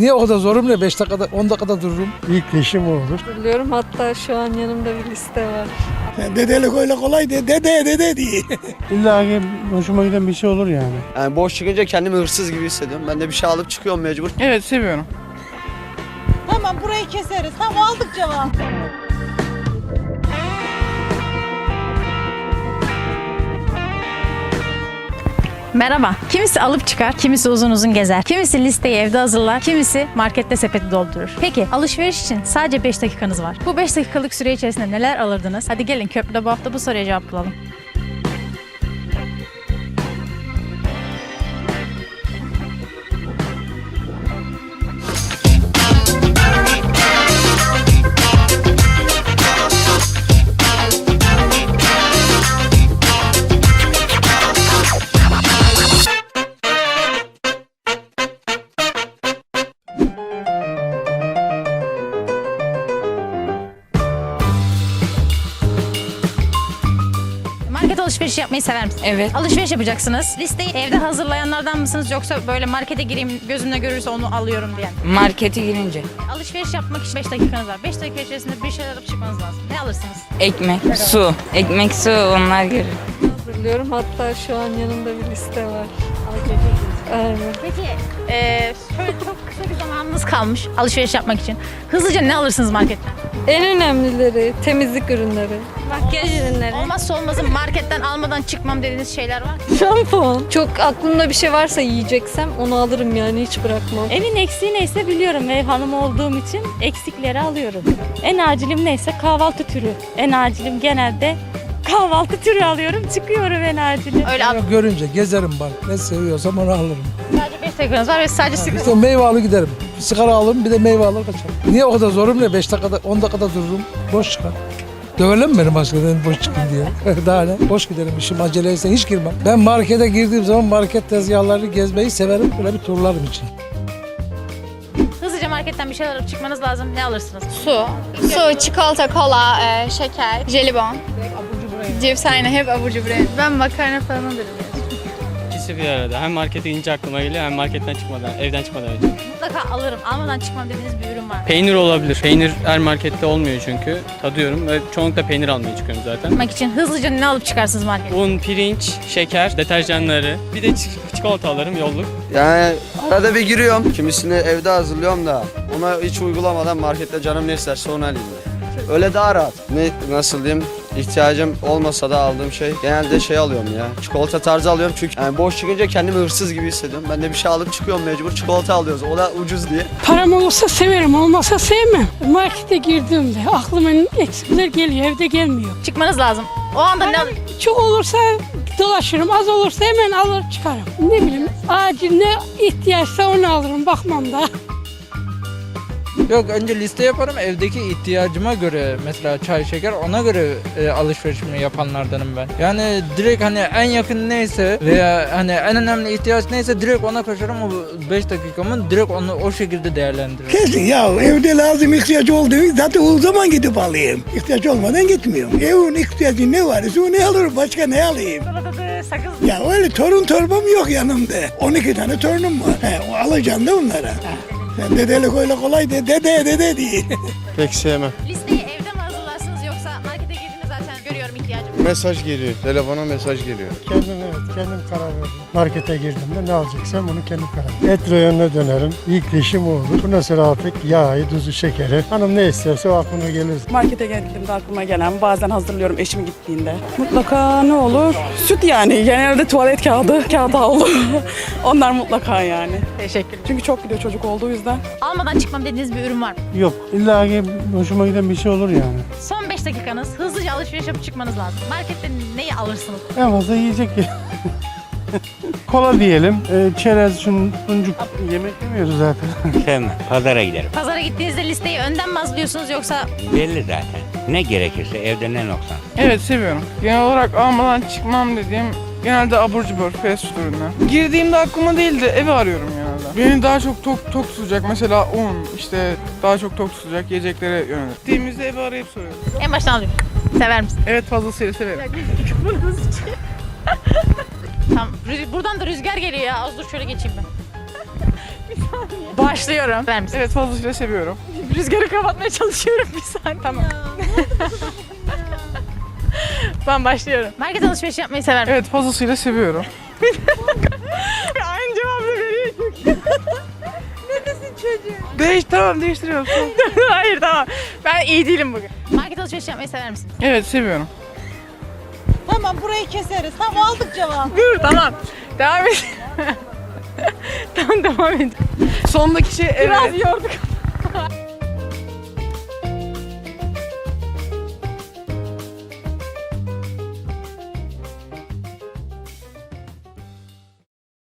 Niye o kadar zorum ne? 5 dakikada 10 dakikada dururum. İlk eşim o olur. Hatırlıyorum hatta şu an yanımda bir liste var. Dedelik öyle kolay de dede dede diye. İlla ki hoşuma giden bir şey olur yani. Yani boş çıkınca kendimi hırsız gibi hissediyorum. Ben de bir şey alıp çıkıyorum mecbur. Evet seviyorum. Tamam burayı keseriz. Tamam aldık cevap. Merhaba. Kimisi alıp çıkar, kimisi uzun uzun gezer. Kimisi listeyi evde hazırlar, kimisi markette sepeti doldurur. Peki alışveriş için sadece 5 dakikanız var. Bu 5 dakikalık süre içerisinde neler alırdınız? Hadi gelin köprüde bu hafta bu soruya cevap bulalım. Market alışverişi yapmayı sever misiniz? Evet. Alışveriş yapacaksınız. Listeyi evde hazırlayanlardan mısınız yoksa böyle markete gireyim gözümle görürse onu alıyorum diyen? Markete girince. Alışveriş yapmak için 5 dakikanız var. 5 dakika içerisinde bir şeyler alıp çıkmanız lazım. Ne alırsınız? Ekmek, su. Ekmek, su onlar gelir. Hatırlıyorum hatta şu an yanımda bir liste var. Aynen. Peki eee şöyle çok kısa bir zamanınız kalmış alışveriş yapmak için. Hızlıca ne alırsınız marketten? En önemlileri temizlik ürünleri. Makyaj ürünleri. Olmazsa olmazın marketten almadan çıkmam dediğiniz şeyler var. Şampuan. Çok aklımda bir şey varsa yiyeceksem onu alırım yani hiç bırakmam. Evin eksiği neyse biliyorum ev hanımı olduğum için eksikleri alıyorum. En acilim neyse kahvaltı türü. En acilim genelde kahvaltı türü alıyorum çıkıyorum en acili. Öyle al- Görünce gezerim bak. Ne seviyorsam onu alırım. sadece 5 dakikanız var ve sadece sigara. İşte meyve alır giderim. Bir sigara alırım bir de meyve alır kaçarım. Niye o kadar zorum ne? 5 dakikada 10 dakikada dururum. Boş çıkar. Dövelim mi beni başka ben boş çıkın diye. Daha ne? Boş giderim işim aceleyse hiç girmem. Ben markete girdiğim zaman market tezgahlarını gezmeyi severim. Böyle bir turlarım için. Hızlıca marketten bir şeyler alıp çıkmanız lazım. Ne alırsınız? Su, su, çikolata, kola, e, şeker, jelibon. Cips aynen hep abur cubur. Ben makarna falan alırım. İkisi bir arada. Hem markete gidince aklıma geliyor hem marketten çıkmadan, evden çıkmadan önce. Mutlaka alırım. Almadan çıkmam dediğiniz bir ürün var. mı? Peynir olabilir. Peynir her markette olmuyor çünkü. Tadıyorum ve çoğunlukla peynir almaya çıkıyorum zaten. Yapmak için hızlıca ne alıp çıkarsınız marketten? Un, pirinç, şeker, deterjanları. Bir de çi- çikolata alırım yolluk. Yani arada bir giriyorum. Kimisini evde hazırlıyorum da ona hiç uygulamadan markette canım ne isterse onu alayım. Öyle daha rahat. Ne nasıl diyeyim? İhtiyacım olmasa da aldığım şey genelde şey alıyorum ya. Çikolata tarzı alıyorum çünkü yani boş çıkınca kendimi hırsız gibi hissediyorum. Ben de bir şey alıp çıkıyorum mecbur. Çikolata alıyoruz. O da ucuz diye. Param olursa severim olmasa sevmem. Markete girdiğimde aklıma eksikler geliyor evde gelmiyor. Çıkmanız lazım. O anda ne al- Çok olursa dolaşırım az olursa hemen alır çıkarım. Ne bileyim acil ne ihtiyaçsa onu alırım bakmam da. Yok önce liste yaparım evdeki ihtiyacıma göre mesela çay şeker ona göre e, alışverişimi yapanlardanım ben. Yani direkt hani en yakın neyse veya hani en önemli ihtiyaç neyse direkt ona koşarım o 5 dakikamı direkt onu o şekilde değerlendiririm. Kesin ya evde lazım ihtiyaç olduğu zaten o zaman gidip alayım. İhtiyaç olmadan gitmiyorum. Evin ihtiyacı ne varsa onu alırım. Başka ne alayım? Sakız. Ya öyle torun torbam yok yanımda. 12 tane torunum var. He, o alacaksın da onlara. Sen dedelik öyle kolay de dede dede diye. Pek sevmem. Mesaj geliyor. Telefona mesaj geliyor. Kendim evet kendim karar verdim. Markete girdiğimde ne alacaksam onu kendim karar verdim. Et reyonuna dönerim. İlk işim o olur. Bundan sonra artık yağı, tuzu, şekeri. Hanım ne isterse o aklıma gelir. Markete geldiğimde aklıma gelen bazen hazırlıyorum eşim gittiğinde. Mutlaka ne olur? Süt yani. Genelde tuvalet kağıdı, kağıt havlu. Onlar mutlaka yani. Teşekkür Çünkü çok gidiyor çocuk olduğu yüzden. Almadan çıkmam dediğiniz bir ürün var mı? Yok illa ki hoşuma giden bir şey olur yani. Son 5 dakikanız. Hızlıca alışveriş yapıp çıkmanız lazım. Markette neyi alırsınız? En fazla yiyecek Kola diyelim. E, çerez, şun, suncuk. Yemek yemiyoruz zaten. Sevmem. Pazara giderim. Pazara gittiğinizde listeyi önden mi hazırlıyorsunuz yoksa Belli zaten. Ne gerekirse evde ne noksan. Evet seviyorum. Genel olarak almadan çıkmam dediğim genelde abur cubur, fast food ürünler. Girdiğimde aklıma değil de evi arıyorum genelde. Beni daha çok tok, tok tutacak mesela un, işte daha çok tok tutacak yiyeceklere yönelir. Gittiğimizde evi arayıp soruyorum. en baştan alayım. Sever misin? Evet fazlasıyla severim. Tamam. Rüz- buradan da rüzgar geliyor ya. Az dur şöyle geçeyim ben. Başlıyorum. Ver misin? Evet fazlasıyla seviyorum. Rüzgarı kapatmaya çalışıyorum bir saniye. Tamam. ben başlıyorum. Market alışverişi yapmayı sever misin? Evet fazlasıyla seviyorum. Değiş tamam değiştiriyorum. Hayır tamam. Ben iyi değilim bugün. Market alışverişi yapmayı sever misin? evet seviyorum. Tamam burayı keseriz. Tamam aldık cevabı. Dur tamam. Devam et. tamam devam et. Sondaki şey evet. Biraz yorduk.